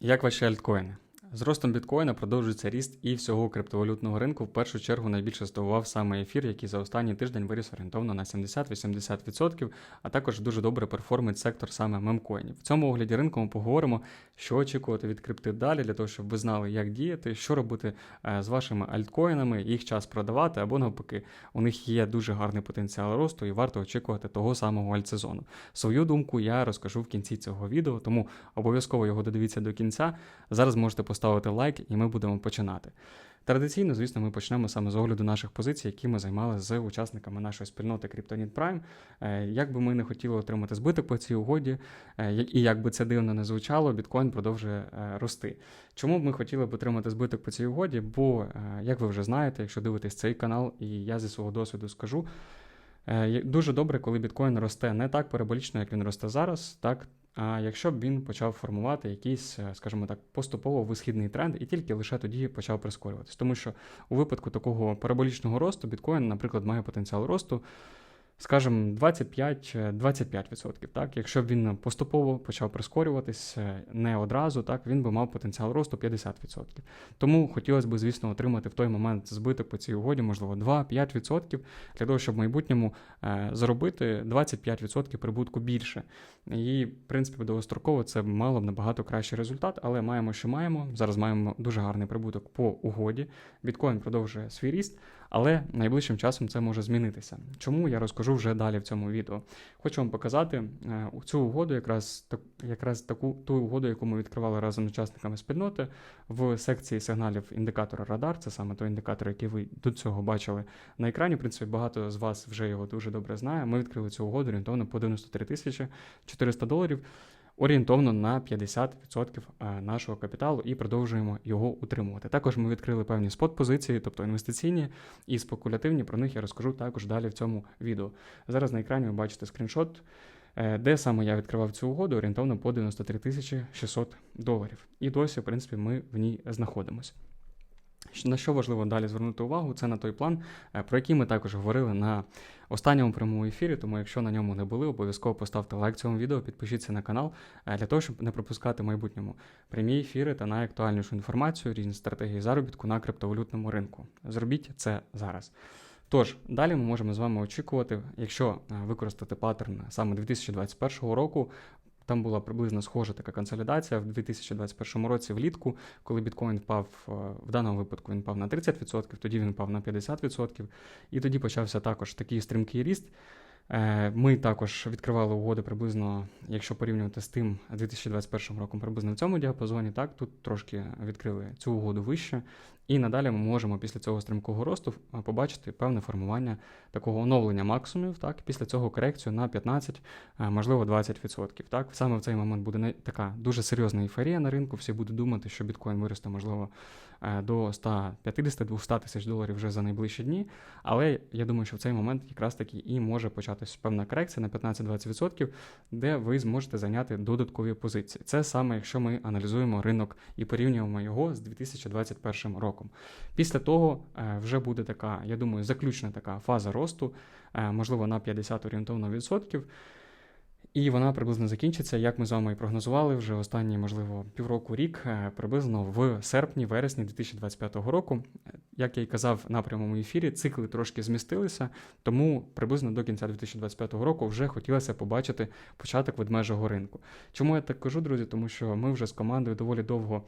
Як ваші альткоїни? З ростом біткоїна продовжується ріст і всього криптовалютного ринку. В першу чергу найбільше здивував саме ефір, який за останній тиждень виріс орієнтовно на 70-80%, а також дуже добре перформить сектор саме мемкоїнів. В цьому огляді ринку ми поговоримо, що очікувати від крипти далі, для того, щоб ви знали, як діяти, що робити е, з вашими альткоїнами, їх час продавати, або навпаки, у них є дуже гарний потенціал росту і варто очікувати того самого альтсезону. Свою думку я розкажу в кінці цього відео, тому обов'язково його додивіться до кінця. Зараз можете поставити лайк, і ми будемо починати. Традиційно, звісно, ми почнемо саме з огляду наших позицій, які ми займали з учасниками нашої спільноти Kryptonit Prime. Е, Як би ми не хотіли отримати збиток по цій угоді, е, і як би це дивно не звучало, біткоін продовжує е, рости. Чому б ми хотіли б отримати збиток по цій угоді? Бо, як ви вже знаєте, якщо дивитесь цей канал, і я зі свого досвіду скажу, дуже добре, коли біткоін росте не так параболічно, як він росте зараз, так. Якщо б він почав формувати якийсь, е, скажімо так, поступово висхідний тренд, і тільки лише тоді почав прискорюватись. Тому що у випадку такого параболічного росту біткоін, наприклад, має потенціал росту, скажімо, 25-25%. Так? Якщо б він поступово почав прискорюватись е, не одразу, так, він би мав потенціал росту 50%. Тому хотілося б, звісно, отримати в той момент збиток по цій угоді, можливо, 2-5%, для того, щоб в майбутньому е, заробити 25% прибутку більше. І, в принципі, довгостроково це мало б набагато кращий результат, але маємо, що маємо. Зараз маємо дуже гарний прибуток по угоді. Біткоін продовжує свій ріст, але найближчим часом це може змінитися. Чому я розкажу вже далі в цьому відео. Хочу вам показати е, цю угоду, якраз так, якраз таку ту угоду, яку ми відкривали разом з учасниками спільноти в секції сигналів індикатора Радар. Це саме той індикатор, який ви до цього бачили на екрані. В принципі, багато з вас вже його дуже добре знає. Ми відкрили цю угоду орієнтовно по 93 тисячі 400 доларів. Орієнтовно на 50% е, нашого капіталу і продовжуємо його утримувати. Також ми відкрили певні спот-позиції, тобто інвестиційні і спекулятивні. Про них я розкажу також далі в цьому відео. Зараз на екрані ви бачите скріншот, е, де саме я відкривав цю угоду орієнтовно по 93 тисячі 600 доларів. І досі, в принципі, ми в ній знаходимося. На що важливо далі звернути увагу, це на той план, е, про який ми також говорили на останньому прямому ефірі. Тому, якщо на ньому не були, обов'язково поставте лайк цьому відео, підпишіться на канал е, для того, щоб не пропускати в майбутньому прямі ефіри та найактуальнішу інформацію, різні стратегії заробітку на криптовалютному ринку. Зробіть це зараз. Тож, далі ми можемо з вами очікувати, якщо е, використати паттерн саме 2021 року. Там була приблизно схожа така консолідація в 2021 році влітку, коли біткоін впав е, в даному випадку, він впав на 30%, тоді він впав на 50%, і тоді почався також такий стрімкий ріст. Е, Ми також відкривали угоди приблизно, якщо порівнювати з тим 2021 роком, приблизно в цьому діапазоні. Так, тут трошки відкрили цю угоду вище. І надалі ми можемо після цього стрімкого росту е, побачити певне формування такого оновлення максимумів. Так, після цього корекцію на 15, е, можливо, 20%. Так, саме в цей момент буде така дуже серйозна ейфорія на ринку. Всі будуть думати, що біткоін виросте, можливо, е, до 150-200 тисяч доларів вже за найближчі дні. Але я думаю, що в цей момент якраз таки і може початись певна корекція на 15-20%, де ви зможете зайняти додаткові позиції. Це саме якщо ми аналізуємо ринок і порівнюємо його з 2021 роком. Після того е, вже буде така, я думаю, заключна така фаза росту, е, можливо, на 50 орієнтовно відсотків. І вона приблизно закінчиться, як ми з вами і прогнозували вже останні, можливо, півроку рік, е, приблизно в серпні-вересні 2025 року. Як я й казав на прямому ефірі, цикли трошки змістилися, тому приблизно до кінця 2025 року вже хотілося побачити початок ведмежого ринку. Чому я так кажу, друзі? Тому що ми вже з командою доволі довго.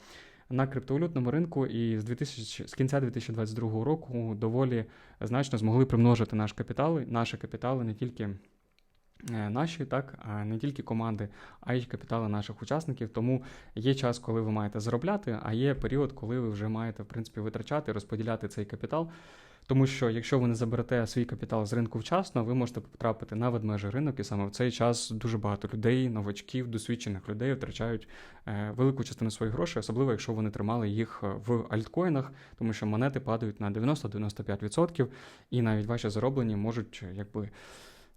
На криптовалютному ринку і з 2000, з кінця 2022 року доволі значно змогли примножити наш капітал, наші капітали не тільки е, наші, так, а не тільки команди, а й капітали наших учасників. Тому є час, коли ви маєте заробляти, а є період, коли ви вже маєте в принципі витрачати, розподіляти цей капітал. Тому що якщо ви не заберете свій капітал з ринку вчасно, ви можете потрапити на ведмежий ринок, і саме в цей час дуже багато людей, новачків, досвідчених людей втрачають е, велику частину своїх грошей, особливо якщо вони тримали їх е, в альткоїнах, тому що монети падають на 90-95%, і навіть ваші зароблені можуть е, якби.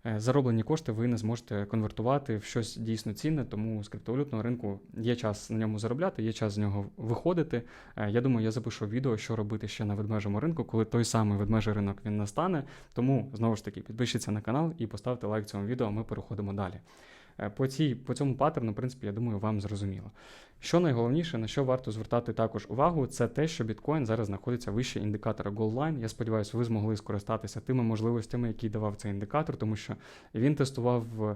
Е, Зароблені кошти ви не зможете конвертувати в щось дійсно цінне, тому з криптовалютного ринку є час на ньому заробляти, є час з нього виходити. Е, Я думаю, я запишу відео, що робити ще на ведмежому ринку, коли той самий ведмежий ринок він настане. Тому знову ж таки підпишіться на канал і поставте лайк цьому відео. Ми переходимо далі. Е, По, цій, по цьому паттерну, в принципі, я думаю, вам зрозуміло. Що найголовніше, на що варто звертати також увагу, це те, що біткоін зараз знаходиться вище індикатора Goldline. Я сподіваюся, ви змогли скористатися тими можливостями, які давав цей індикатор, тому що він тестував е,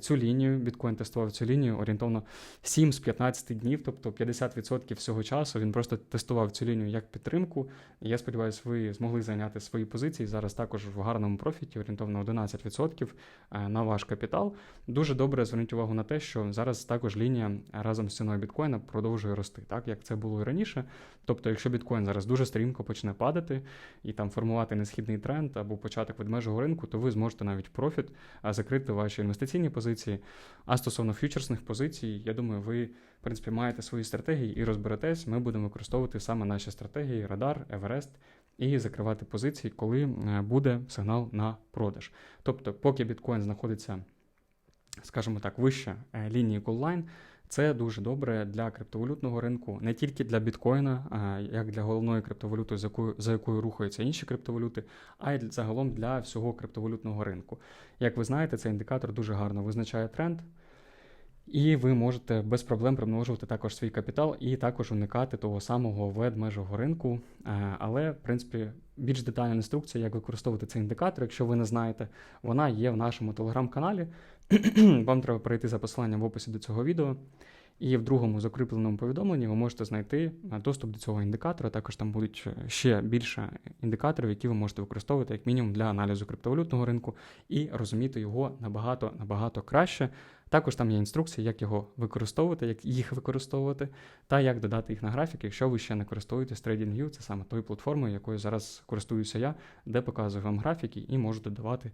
цю лінію, біткоін тестував цю лінію орієнтовно 7 з 15 днів, тобто 50% всього часу. Він просто тестував цю лінію як підтримку. І я сподіваюся, ви змогли зайняти свої позиції. Зараз також в гарному профіті, орієнтовно 11% е, на ваш капітал. Дуже добре зверніть увагу на те, що зараз також лінія разом з ціною біткоїна продовжує рости, так як це було і раніше. Тобто, якщо біткоін зараз дуже стрімко почне падати і там формувати несхідний тренд або початок ведмежого ринку, то ви зможете навіть профіт закрити ваші інвестиційні позиції. А стосовно фьючерсних позицій, я думаю, ви в принципі маєте свої стратегії і розберетесь. Ми будемо використовувати саме наші стратегії Радар, Еверест і закривати позиції, коли е, буде сигнал на продаж. Тобто, поки біткоін знаходиться, скажімо так, вище лінії лінії Goldline, це дуже добре для криптовалютного ринку, не тільки для біткоїна, а як для головної криптовалюти, за якою, за якою рухаються інші криптовалюти, а й загалом для всього криптовалютного ринку. Як ви знаєте, цей індикатор дуже гарно визначає тренд. І ви можете без проблем примножувати також свій капітал і також уникати того самого ведмежого ринку. Але, в принципі, більш детальна інструкція, як використовувати цей індикатор, якщо ви не знаєте, вона є в нашому телеграм-каналі. Вам треба перейти за посиланням в описі до цього відео. І в другому закріпленому повідомленні ви можете знайти е, доступ до цього індикатора. Також там будуть е, ще більше індикаторів, які ви можете використовувати як мінімум для аналізу криптовалютного ринку і розуміти його набагато набагато краще. Також там є інструкції, як його використовувати, як їх використовувати, та як додати їх на графік, якщо ви ще не користуєтесь TradingView, це саме тою платформою, якою зараз користуюся я, де показую вам графіки і можу додавати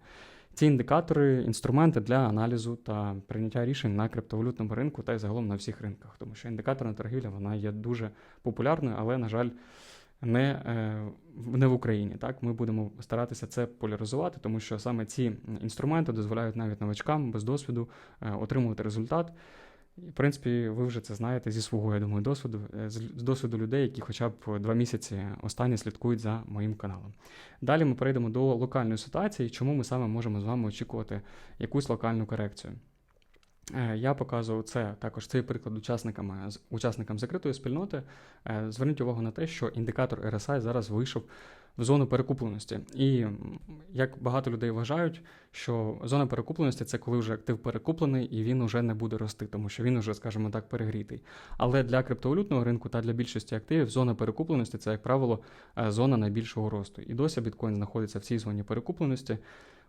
ці індикатори, інструменти для аналізу та прийняття рішень на криптовалютному ринку та й загалом на всіх ринках. Тому що індикаторна торгівля вона є дуже популярною, але, на жаль, не, е, не в Україні. Так, ми будемо старатися це поляризувати, тому що саме ці інструменти дозволяють навіть новачкам без досвіду е, отримувати результат. В принципі, ви вже це знаєте зі свого, я думаю, досвіду, е, з досвіду людей, які хоча б два місяці останні слідкують за моїм каналом. Далі ми перейдемо до локальної ситуації, чому ми саме можемо з вами очікувати якусь локальну корекцію. Е, Я показував це також цей приклад учасникам, учасникам закритої спільноти. Е, Зверніть увагу на те, що індикатор RSI зараз вийшов в зону перекупленості. І як багато людей вважають, що зона перекупленості це коли вже актив перекуплений і він вже не буде рости, тому що він уже, скажімо так, перегрітий. Але для криптовалютного ринку та для більшості активів зона перекупленості це, як правило, е, зона найбільшого росту. І досі біткоін знаходиться в цій зоні перекупленості.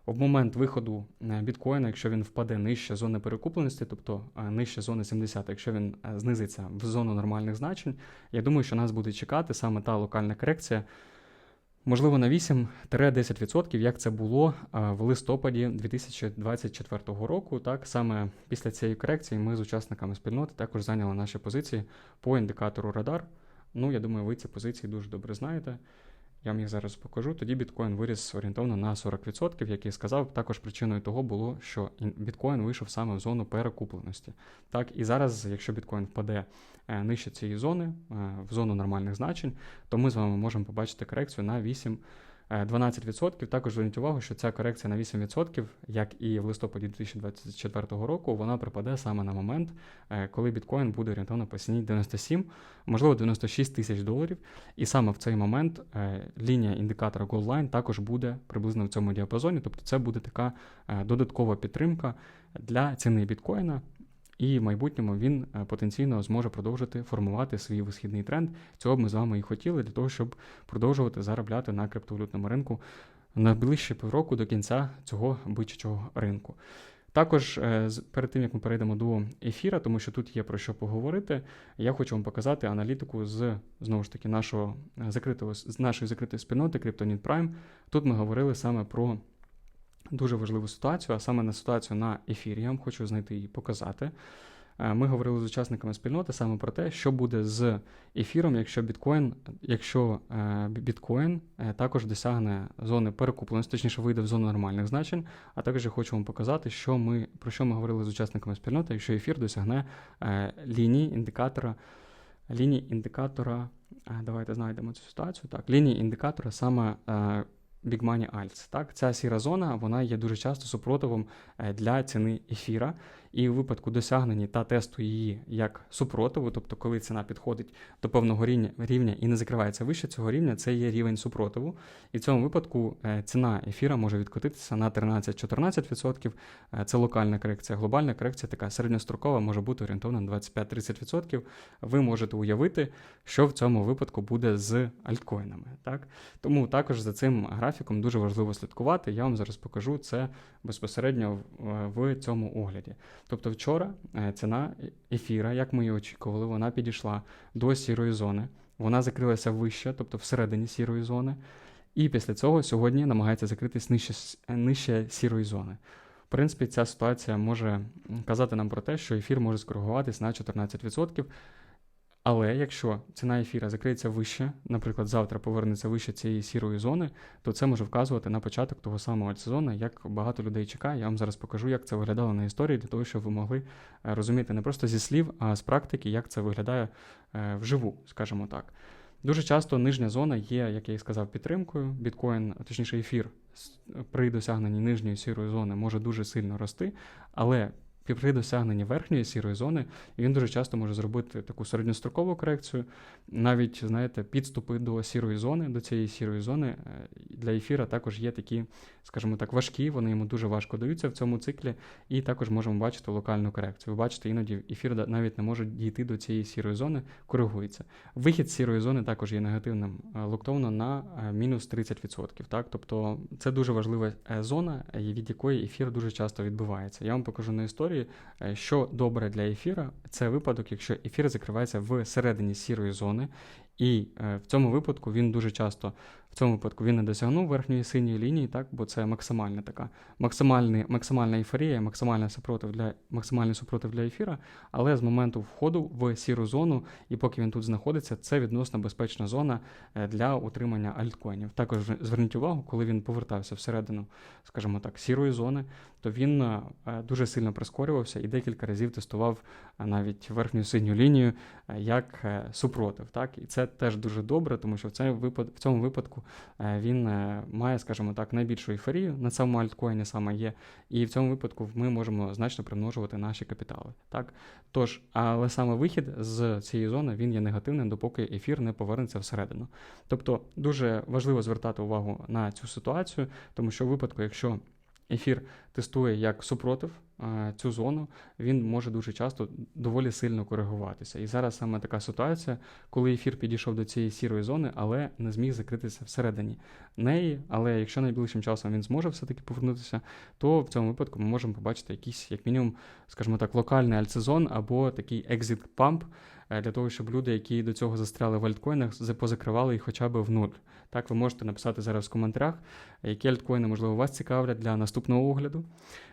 В момент виходу е, біткоїна, якщо він впаде нижче зони перекупленості, тобто е, нижче зони 70, якщо він е, знизиться в зону нормальних значень, я думаю, що нас буде чекати саме та локальна корекція, можливо, на 8-10%, як це було в листопаді 2024 року. Так, саме після цієї корекції ми з учасниками спільноти також зайняли наші позиції по індикатору Радар. Ну, я думаю, ви ці позиції дуже добре знаєте. Я вам їх зараз покажу. Тоді біткоін виріс орієнтовно на 40%, як я сказав. Також причиною того було, що біткоін вийшов саме в зону перекупленості. Так, і зараз, якщо біткоін впаде е, нижче цієї зони, е, в зону нормальних значень, то ми з вами можемо побачити корекцію на 8. Е, 12%. Також зверніть увагу, що ця корекція на 8%, як і в листопаді 2024 року, вона припаде саме на момент, е, коли біткоін буде орієнтовно по ціні 97, можливо 96 тисяч доларів. І саме в цей момент е, лінія індикатора Goldline також буде приблизно в цьому діапазоні, тобто це буде така е, додаткова підтримка для ціни біткоїна. І в майбутньому він е, потенційно зможе продовжити формувати свій висхідний тренд. Цього б ми з вами і хотіли для того, щоб продовжувати заробляти на криптовалютному ринку на ближче півроку до кінця цього бичачого ринку. Також е, перед тим як ми перейдемо до ефіра, тому що тут є про що поговорити, я хочу вам показати аналітику з знову ж таки нашого е, закритого з нашої закритої спільноти Cryptonit Prime. Тут ми говорили саме про дуже важливу ситуацію, а саме на ситуацію на ефірі. Я вам хочу знайти і показати. Е, Ми говорили з учасниками спільноти саме про те, що буде з ефіром, якщо біткоін, якщо е, біткоін е, також досягне зони перекупленості, точніше вийде в зону нормальних значень. А також я хочу вам показати, що ми про що ми говорили з учасниками спільноти, якщо ефір досягне лінії індикатора. Лінії індикатора. Давайте знайдемо цю ситуацію. Так, лінії індикатора саме Big Money Alts. Так, ця сіра зона вона є дуже часто супротивом е, для ціни ефіра. І у випадку досягнення та тесту її як супротиву, тобто коли ціна підходить до певного рівня рівня і не закривається вище цього рівня, це є рівень супротиву. І в цьому випадку е, ціна ефіра може відкотитися на 13-14%. Е, Це локальна корекція. Глобальна корекція така середньострокова може бути орієнтована на 25-30%. Ви можете уявити, що в цьому випадку буде з альткоїнами. Так? Тому також за цим графіком дуже важливо слідкувати. Я вам зараз покажу це безпосередньо в, в цьому огляді. Тобто, вчора е, ціна ефіра, як ми і очікували, вона підійшла до сірої зони. Вона закрилася вище, тобто всередині сірої зони. І після цього сьогодні намагається закритись нижче, нижче сірої зони. В принципі, ця ситуація може казати нам про те, що ефір може скоригуватись на 14%. Але якщо ціна ефіра закриється вище, наприклад, завтра повернеться вище цієї сірої зони, то це може вказувати на початок того самого сезону, як багато людей чекає. Я вам зараз покажу, як це виглядало на історії, для того, щоб ви могли е, розуміти не просто зі слів, а з практики, як це виглядає е, вживу, скажімо так. Дуже часто нижня зона є, як я і сказав, підтримкою. Біткоін, точніше, ефір при досягненні нижньої сірої зони може дуже сильно рости, але при досягненні верхньої сірої зони він дуже часто може зробити таку середньострокову корекцію. Навіть, знаєте, підступи до сірої зони, до цієї сірої зони е, для ефіра також є такі, скажімо так, важкі, вони йому дуже важко даються в цьому циклі, і також можемо бачити локальну корекцію. Ви бачите, іноді ефір навіть не може дійти до цієї сірої зони, коригується. Вихід з сірої зони також є негативним е, локтовно на е, мінус 30%. Так? Тобто це дуже важлива зона, від якої ефір дуже часто відбувається. Я вам покажу на історії, що добре для ефіра, це випадок, якщо ефір закривається в середині сірої зони. І е, в цьому випадку він дуже часто в цьому випадку він не досягнув верхньої синьої лінії, так, бо це максимальна така максимальна, максимальна ейфорія, максимальний супротив для максимальний супротив для ефіра, але з моменту входу в сіру зону, і поки він тут знаходиться, це відносно безпечна зона е, для утримання альткоїнів. Також зверніть увагу, коли він повертався всередину, скажімо так, сірої зони, то він е, дуже сильно прискорювався і декілька разів тестував е, навіть верхню синю лінію як супротив. Так? І це теж дуже добре, тому що в цьому випадку він має, скажімо так, найбільшу ейфорію на цьому альткоїні саме є, і в цьому випадку ми можемо значно примножувати наші капітали. Так? Тож, але саме вихід з цієї зони він є негативним, допоки ефір не повернеться всередину. Тобто дуже важливо звертати увагу на цю ситуацію, тому що в випадку, якщо ефір тестує як супротив цю зону, він може дуже часто доволі сильно коригуватися. І зараз саме така ситуація, коли ефір підійшов до цієї сірої зони, але не зміг закритися всередині неї. Але якщо найближчим часом він зможе все-таки повернутися, то в цьому випадку ми можемо побачити якийсь, як мінімум, скажімо так, локальний альтсезон або такий екзит памп. Е, для того, щоб люди, які до цього застряли в альткоїнах, позакривали їх хоча б в нуль. Так, ви можете написати зараз в коментарях, які альткоїни, можливо, вас цікавлять для наступного огляду,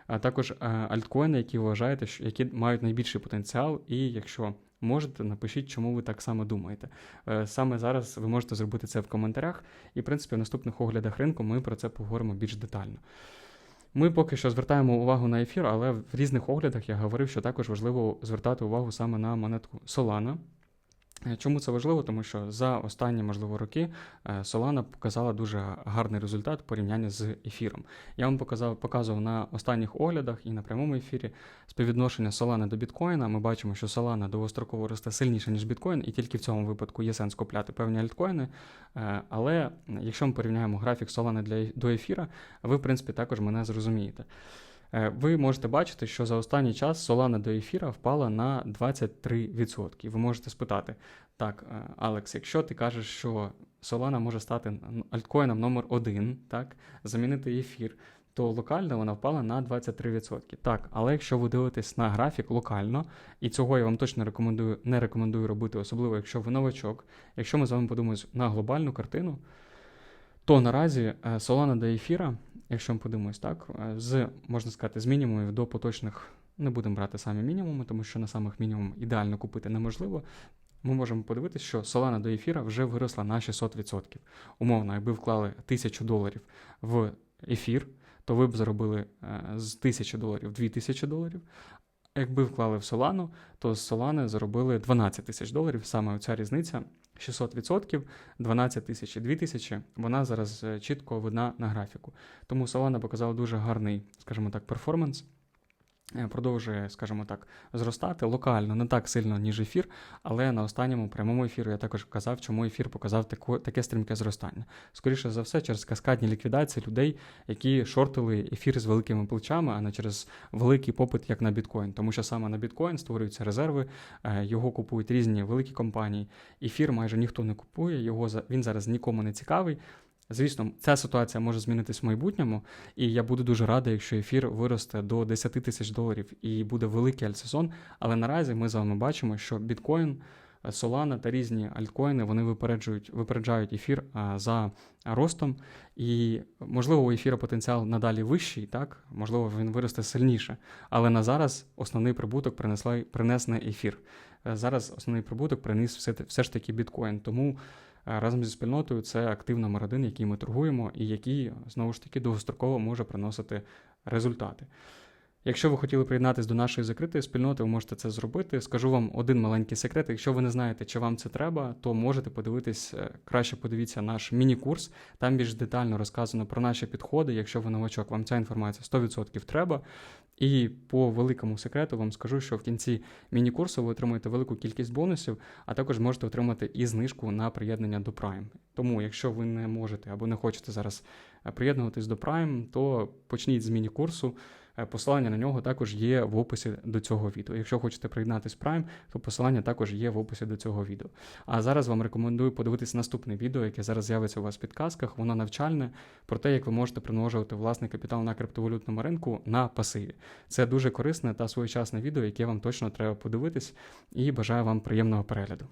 а також е, альткоїни, які вважаєте, які мають найбільший потенціал, і якщо можете, напишіть, чому ви так само думаєте. Е, саме зараз ви можете зробити це в коментарях, і, в принципі, в наступних оглядах ринку ми про це поговоримо більш детально. Ми поки що звертаємо увагу на ефір, але в різних оглядах я говорив, що також важливо звертати увагу саме на монетку Solana. Е, чому це важливо? Тому що за останні, можливо, роки е, Solana показала дуже гарний результат в порівнянні з ефіром. Я вам показав, показував на останніх оглядах і на прямому ефірі співвідношення Solana до біткоїна. Ми бачимо, що Solana довгостроково росте сильніше, ніж біткоін, і тільки в цьому випадку є сенс купляти певні альткоїни. Е, але якщо ми порівняємо графік Solana для до ефіра, ви, в принципі, також мене зрозумієте. Е, ви можете бачити, що за останній час Solana до ефіра впала на 23%. Ви можете спитати, так, е, Алекс, якщо ти кажеш, що Solana може стати альткоїном номер 1 так, замінити ефір, то локально вона впала на 23%. Так, але якщо ви дивитесь на графік локально, і цього я вам точно рекомендую, не рекомендую робити, особливо якщо ви новачок, якщо ми з вами подумаємо на глобальну картину, то наразі е, Solana до ефіра якщо ми подивимось так, е, з, можна сказати, з мінімумів до поточних, не будемо брати самі мінімуми, тому що на самих мінімум ідеально купити неможливо. Ми можемо подивитися, що Solana до ефіра вже виросла на 600%. Умовно, якби вклали 1000 доларів в ефір, то ви б заробили е, з 1000 доларів 2000 доларів. Якби вклали в Solana, то з Solana заробили 12 тисяч доларів. Саме ця різниця 600%, 12 тисяч і 2 тисячі, вона зараз е, чітко видна на графіку. Тому Solana показала дуже гарний, скажімо так, перформанс. Е, продовжує, скажімо так, зростати локально, не так сильно, ніж ефір, але на останньому прямому ефіру я також казав, чому ефір показав таку, таке стрімке зростання. Скоріше за все, через каскадні ліквідації людей, які шортили ефір з великими плечами, а не через великий попит, як на біткоін. Тому що саме на біткоін створюються резерви, е, його купують різні великі компанії. Ефір майже ніхто не купує, його він зараз нікому не цікавий. Звісно, ця ситуація може змінитись в майбутньому, і я буду дуже радий, якщо ефір виросте до 10 тисяч доларів і буде великий альтсезон. Але наразі ми з вами бачимо, що біткоін, Solana та різні альткоїни вони випереджують, випереджають ефір а, за ростом. І можливо, у ефіра потенціал надалі вищий, так можливо, він виросте сильніше. Але на зараз основний прибуток принесла принес не ефір. Е, Зараз основний прибуток приніс все, все ж таки біткоін. Тому е, разом зі спільнотою це актив номер один, який ми торгуємо, і який знову ж таки довгостроково може приносити результати. Якщо ви хотіли приєднатися до нашої закритої спільноти, ви можете це зробити. Скажу вам один маленький секрет. Якщо ви не знаєте, чи вам це треба, то можете подивитись, е, краще подивіться наш міні-курс. Там більш детально розказано про наші підходи. Якщо ви новачок, вам ця інформація 100% треба. І по великому секрету вам скажу, що в кінці міні-курсу ви отримуєте велику кількість бонусів, а також можете отримати і знижку на приєднання до Prime. Тому, якщо ви не можете або не хочете зараз е, приєднуватись до Prime, то почніть з міні-курсу. Е, Посилання на нього також є в описі до цього відео. Якщо хочете приєднатись Prime, то посилання також є в описі до цього відео. А зараз вам рекомендую подивитись наступне відео, яке зараз з'явиться у вас в підказках. Воно навчальне про те, як ви можете примножувати власний капітал на криптовалютному ринку на пасиві. Це дуже корисне та своєчасне відео, яке вам точно треба подивитись, і бажаю вам приємного перегляду.